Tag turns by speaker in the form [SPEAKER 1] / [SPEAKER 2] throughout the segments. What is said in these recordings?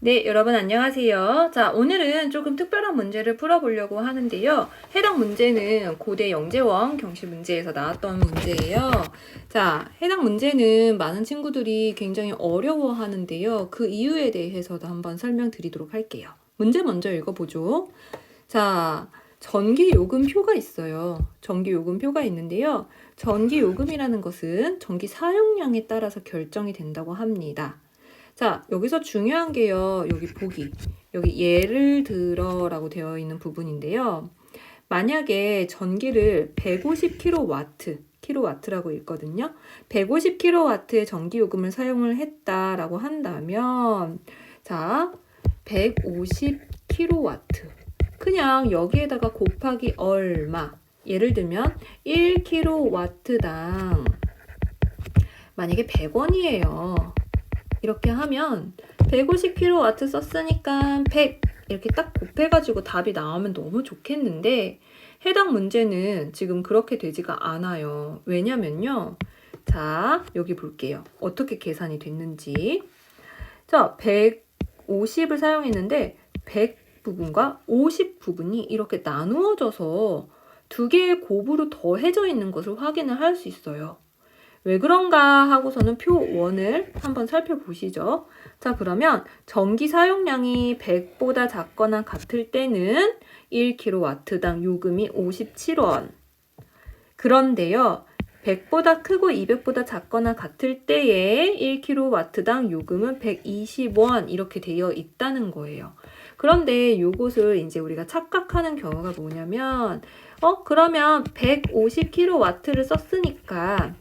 [SPEAKER 1] 네, 여러분 안녕하세요. 자, 오늘은 조금 특별한 문제를 풀어보려고 하는데요. 해당 문제는 고대 영재원 경시 문제에서 나왔던 문제예요. 자, 해당 문제는 많은 친구들이 굉장히 어려워하는데요. 그 이유에 대해서도 한번 설명드리도록 할게요. 문제 먼저 읽어보죠. 자, 전기 요금표가 있어요. 전기 요금표가 있는데요. 전기 요금이라는 것은 전기 사용량에 따라서 결정이 된다고 합니다. 자, 여기서 중요한 게요. 여기 보기. 여기 예를 들어라고 되어 있는 부분인데요. 만약에 전기를 150kW, 킬로와트라고 읽거든요. 150kW의 전기 요금을 사용을 했다라고 한다면 자, 150kW. 그냥 여기에다가 곱하기 얼마. 예를 들면 1kW당 만약에 100원이에요. 이렇게 하면 150kW 썼으니까 100 이렇게 딱 곱해가지고 답이 나오면 너무 좋겠는데 해당 문제는 지금 그렇게 되지가 않아요. 왜냐면요. 자, 여기 볼게요. 어떻게 계산이 됐는지. 자, 150을 사용했는데 100 부분과 50 부분이 이렇게 나누어져서 두 개의 곱으로 더해져 있는 것을 확인을 할 수 있어요. 왜 그런가 하고서는 표 1을 한번 살펴보시죠. 자, 그러면 전기 사용량이 100보다 작거나 같을 때는 1kW당 요금이 57원. 그런데요. 100보다 크고 200보다 작거나 같을 때에 1kW당 요금은 120원 이렇게 되어 있다는 거예요. 그런데 이것을 이제 우리가 착각하는 경우가 뭐냐면 어 그러면 150kW를 썼으니까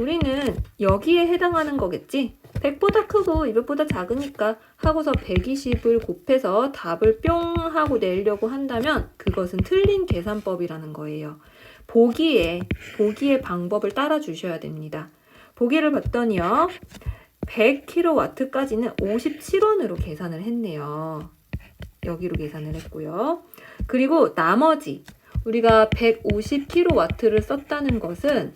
[SPEAKER 1] 우리는 여기에 해당하는 거겠지? 100보다 크고 200보다 작으니까 하고서 120을 곱해서 답을 뿅 하고 내려고 한다면 그것은 틀린 계산법이라는 거예요. 보기에, 보기의 방법을 따라 주셔야 됩니다. 보기를 봤더니요. 100kW까지는 57원으로 계산을 했네요. 여기로 계산을 했고요. 그리고 나머지 우리가 150kW를 썼다는 것은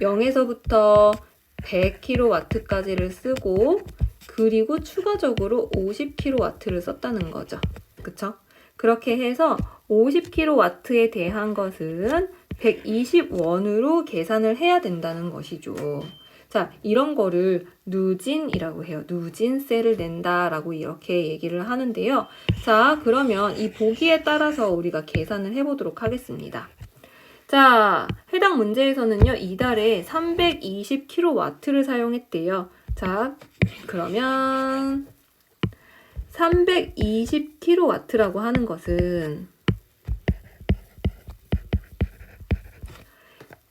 [SPEAKER 1] 0에서부터 100kW까지를 쓰고 그리고 추가적으로 50kW를 썼다는 거죠. 그쵸? 그렇게 해서 50kW에 대한 것은 120원으로 계산을 해야 된다는 것이죠. 자, 이런 거를 누진이라고 해요. 누진세를 낸다라고 이렇게 얘기를 하는데요. 자, 그러면 이 보기에 따라서 우리가 계산을 해보도록 하겠습니다. 자, 해당 문제에서는요, 이달에 320kW를 사용했대요. 자, 그러면 320kW라고 하는 것은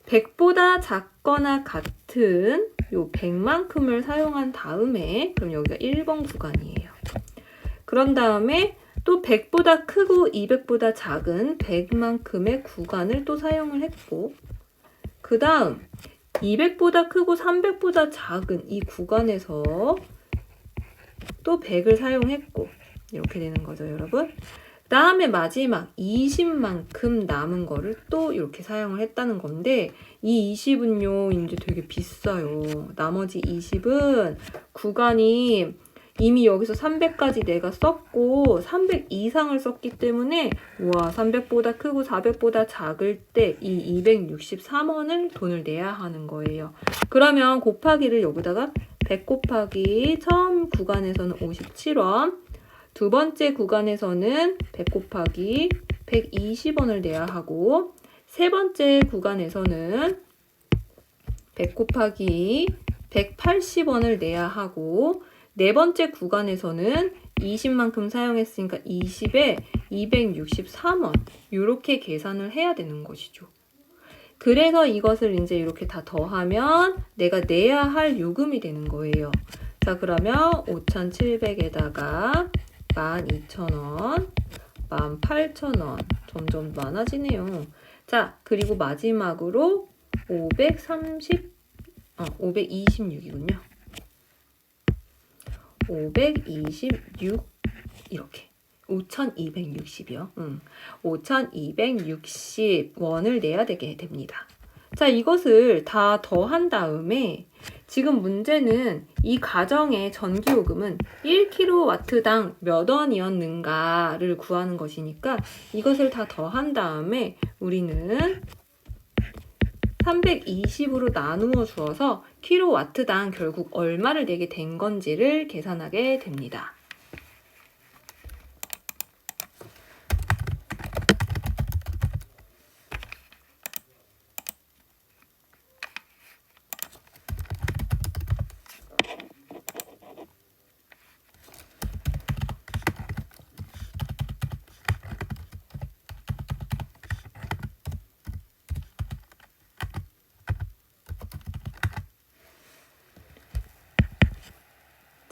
[SPEAKER 1] 100보다 작거나 같은 요 100만큼을 사용한 다음에 그럼 여기가 1번 구간이에요. 그런 다음에 또 100보다 크고 200보다 작은 100만큼의 구간을 또 사용을 했고 그 다음 200보다 크고 300보다 작은 이 구간에서 또 100을 사용했고 이렇게 되는 거죠 여러분. 다음에 마지막 20만큼 남은 거를 또 이렇게 사용을 했다는 건데 이 20은요 이제 되게 비싸요. 나머지 20은 구간이 이미 여기서 300까지 내가 썼고 300 이상을 썼기 때문에 와 300보다 크고 400보다 작을 때 이 263원을 돈을 내야 하는 거예요. 그러면 곱하기를 여기다가 100 곱하기 처음 구간에서는 57원 두 번째 구간에서는 100 곱하기 120원을 내야 하고 세 번째 구간에서는 100 곱하기 180원을 내야 하고 네 번째 구간에서는 20만큼 사용했으니까 20에 263원 이렇게 계산을 해야 되는 것이죠. 그래서 이것을 이제 이렇게 다 더하면 내가 내야 할 요금이 되는 거예요. 자 그러면 5,700에다가 12,000원, 18,000원 점점 많아지네요. 자 그리고 마지막으로 530, 어, 526이군요. 526 이렇게 5260이요. 음, 5260원을 내야 되게 됩니다. 자, 이것을 다 더한 다음에 지금 문제는 이 가정의 전기요금은 1kW당 몇 원이었는가를 구하는 것이니까 이것을 다 더한 다음에 우리는 320으로 나누어 주어서 킬로와트당 결국 얼마를 내게 된 건지를 계산하게 됩니다.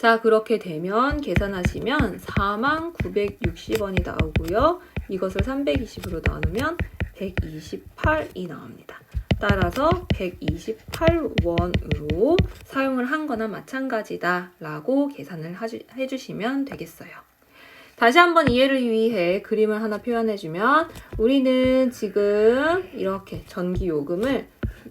[SPEAKER 1] 자, 그렇게 되면 계산하시면 4960원이 나오고요. 이것을 320으로 나누면 128이 나옵니다. 따라서 128원으로 사용을 한 거나 마찬가지다 라고 계산을 해주시면 되겠어요. 다시 한번 이해를 위해 그림을 하나 표현해주면 우리는 지금 이렇게 전기 요금을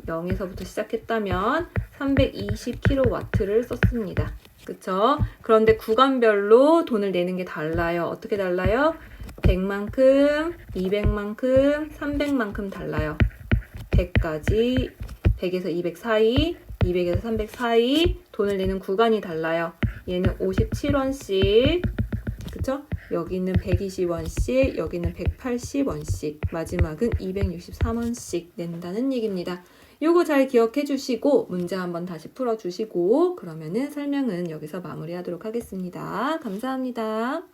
[SPEAKER 1] 0에서부터 시작했다면 320kW를 썼습니다. 그쵸? 그런데 구간별로 돈을 내는 게 달라요. 어떻게 달라요? 100만큼, 200만큼, 300만큼 달라요. 100까지, 100에서 200 사이, 200에서 300 사이 돈을 내는 구간이 달라요. 얘는 57원씩, 그쵸? 여기는 120원씩, 여기는 180원씩, 마지막은 263원씩 낸다는 얘기입니다. 요거 잘 기억해 주시고 문제 한번 다시 풀어 주시고 그러면은 설명은 여기서 마무리하도록 하겠습니다. 감사합니다.